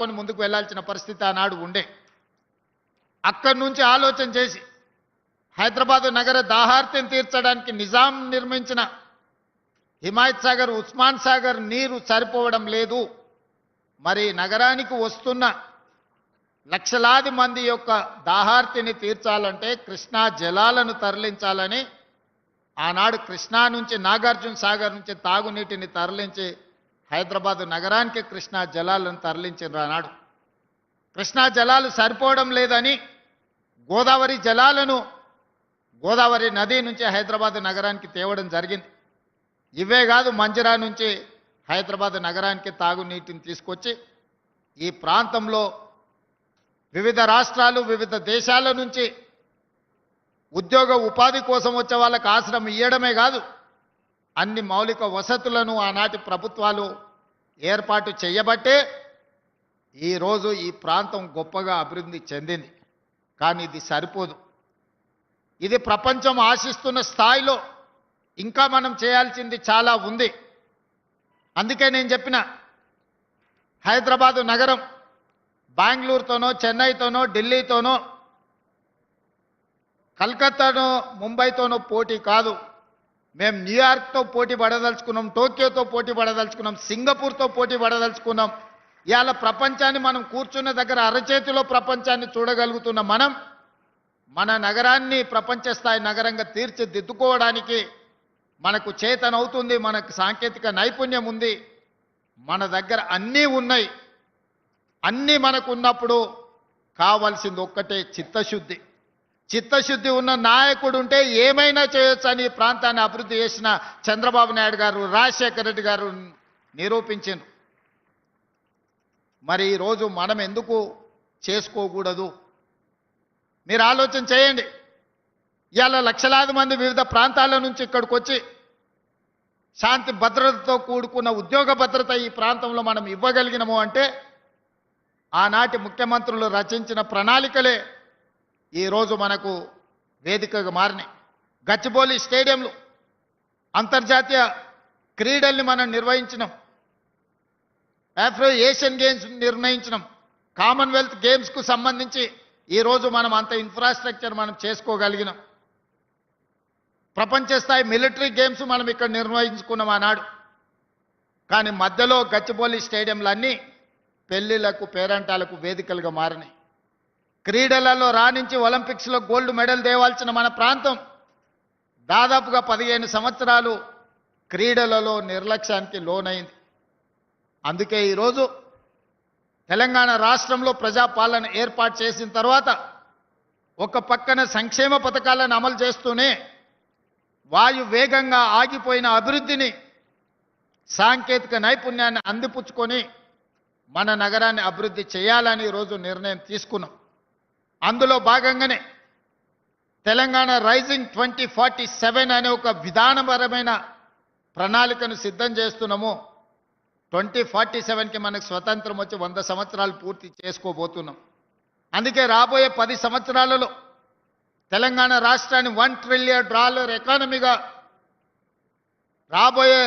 కొని ముందుకు వెళ్ళాల్సిన పరిస్థితి ఆనాడు ఉండే. అక్కడి నుంచి ఆలోచన చేసి హైదరాబాదు నగర దాహార్తిని తీర్చడానికి నిజాం నిర్మించిన హిమాయత్ సాగర్ ఉస్మాన్ సాగర్ నీరు సరిపోవడం లేదు. మరి నగరానికి వస్తున్న లక్షలాది మంది యొక్క దాహార్తిని తీర్చాలంటే కృష్ణా జలాలను తరలించాలని ఆనాడు కృష్ణా నుంచి నాగార్జున సాగర్ నుంచి తాగునీటిని తరలించి హైదరాబాదు నగరానికి కృష్ణా జలాలను తరలించిన ఆనాడు కృష్ణా జలాలు సరిపోవడం లేదని గోదావరి జలాలను గోదావరి నది నుంచి హైదరాబాద్ నగరానికి తేవడం జరిగింది. ఇవే కాదు మంజరా నుంచి హైదరాబాద్ నగరానికి తాగునీటిని తీసుకొచ్చి ఈ ప్రాంతంలో వివిధ రాష్ట్రాలు వివిధ దేశాల నుంచి ఉద్యోగ ఉపాధి కోసం వచ్చే వాళ్ళకు ఆశ్రమం ఇవ్వడమే కాదు అన్ని మౌలిక వసతులను ఆనాటి ప్రభుత్వాలు ఏర్పాటు చేయబట్టే ఈరోజు ఈ ప్రాంతం గొప్పగా అభివృద్ధి చెందింది. కానీ ఇది సరిపోదు. ఇది ప్రపంచం ఆశిస్తున్న స్థాయిలో ఇంకా మనం చేయాల్సింది చాలా ఉంది. అందుకే నేను చెప్పిన హైదరాబాదు నగరం బెంగళూరుతోనో చెన్నైతోనో ఢిల్లీతోనో కలకత్తానో ముంబైతోనో పోటీ కాదు. మేము న్యూయార్క్తో పోటీ పడదలుచుకున్నాం టోక్యోతో పోటీ పడదలుచుకున్నాం సింగపూర్తో పోటీ పడదలుచుకున్నాం. ఇవాళ ప్రపంచాన్ని మనం కూర్చున్న దగ్గర అరచేతిలో ప్రపంచాన్ని చూడగలుగుతున్న మనం మన నగరాన్ని ప్రపంచ స్థాయి నగరంగా తీర్చిదిద్దుకోవడానికి మనకు చేతనవుతుంది మనకు సాంకేతిక నైపుణ్యం ఉంది. మన దగ్గర అన్నీ ఉన్నాయి. అన్నీ మనకు ఉన్నప్పుడు కావాల్సింది ఒక్కటే చిత్తశుద్ధి. చిత్తశుద్ధి ఉన్న నాయకుడు ఉంటే ఏమైనా చేయొచ్చు అని ఈ ప్రాంతాన్ని అభివృద్ధి చేసిన చంద్రబాబు నాయుడు గారు రాజశేఖర రెడ్డి గారు నిరూపించారు. మరి ఈరోజు మనం ఎందుకు చేసుకోకూడదు? మీరు ఆలోచన చేయండి. ఇవాళ లక్షలాది మంది వివిధ ప్రాంతాల నుంచి ఇక్కడికి వచ్చి శాంతి భద్రతతో కూడుకున్న ఉద్యోగ భద్రత ఈ ప్రాంతంలో మనం ఇవ్వగలిగినము అంటే ఆనాటి ముఖ్యమంత్రులు రచించిన ప్రణాళికలే ఈరోజు మనకు వేదికగా మారినాయి. గచ్చిబౌలి స్టేడియంలో అంతర్జాతీయ క్రీడల్ని మనం నిర్వహించినాం. ఆఫ్రో ఏషియన్ గేమ్స్ నిర్ణయించినాం. కామన్వెల్త్ గేమ్స్కు సంబంధించి ఈరోజు మనం అంత ఇన్ఫ్రాస్ట్రక్చర్ మనం చేసుకోగలిగినాం. ప్రపంచ స్థాయి మిలిటరీ గేమ్స్ మనం ఇక్కడ నిర్వహించుకున్నాం ఆనాడు. కానీ మధ్యలో గచ్చిబౌలి స్టేడియంలన్నీ పెళ్ళిళ్ళకు పేరంటాలకు వేదికలుగా మారినాయి. క్రీడలలో రాణించి ఒలింపిక్స్లో గోల్డ్ మెడల్ తేవాల్సిన మన ప్రాంతం దాదాపుగా పదిహేను సంవత్సరాలు క్రీడలలో నిర్లక్ష్యానికి లోనైంది. అందుకే ఈరోజు తెలంగాణ రాష్ట్రంలో ప్రజాపాలన ఏర్పాటు చేసిన తర్వాత ఒక పక్కన సంక్షేమ పథకాలను అమలు చేస్తూనే వాయు వేగంగా ఆగిపోయిన అభివృద్ధిని సాంకేతిక నైపుణ్యాన్ని అందిపుచ్చుకొని మన నగరాన్ని అభివృద్ధి చేయాలని ఈరోజు నిర్ణయం తీసుకున్నాం. అందులో భాగంగానే Telangana rising twenty forty seven అనే ఒక విధానపరమైన ప్రణాళికను సిద్ధం చేస్తున్నాము. ట్వంటీ ఫార్టీ సెవెన్కి మనకు స్వతంత్రం వచ్చి వంద సంవత్సరాలు పూర్తి చేసుకోబోతున్నాం. అందుకే రాబోయే పది సంవత్సరాలలో తెలంగాణ రాష్ట్రాన్ని వన్ ట్రిలియన్ డాలర్ ఎకానమీగా రాబోయే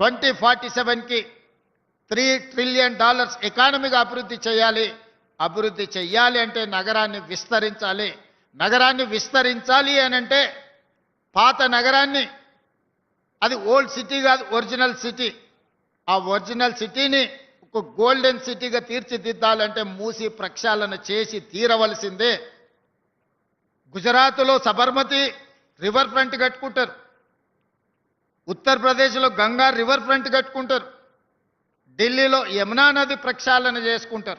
ట్వంటీ ఫార్టీ సెవెన్కి త్రీ ట్రిలియన్ డాలర్స్ ఎకానమీగా అభివృద్ధి చేయాలి. అభివృద్ధి చెయ్యాలి అంటే నగరాన్ని విస్తరించాలి. నగరాన్ని విస్తరించాలి అని అంటే పాత నగరాన్ని అది ఓల్డ్ సిటీ కాదు ఒరిజినల్ సిటీ. ఆ ఒరిజినల్ సిటీని ఒక గోల్డెన్ సిటీగా తీర్చిదిద్దాలంటే మూసి ప్రక్షాళన చేసి తీరవలసిందే. గుజరాత్లో సబర్మతి రివర్ ఫ్రంట్ కట్టుకుంటారు. ఉత్తరప్రదేశ్లో గంగా రివర్ ఫ్రంట్ కట్టుకుంటారు. ఢిల్లీలో యమునా నది ప్రక్షాళన చేసుకుంటారు.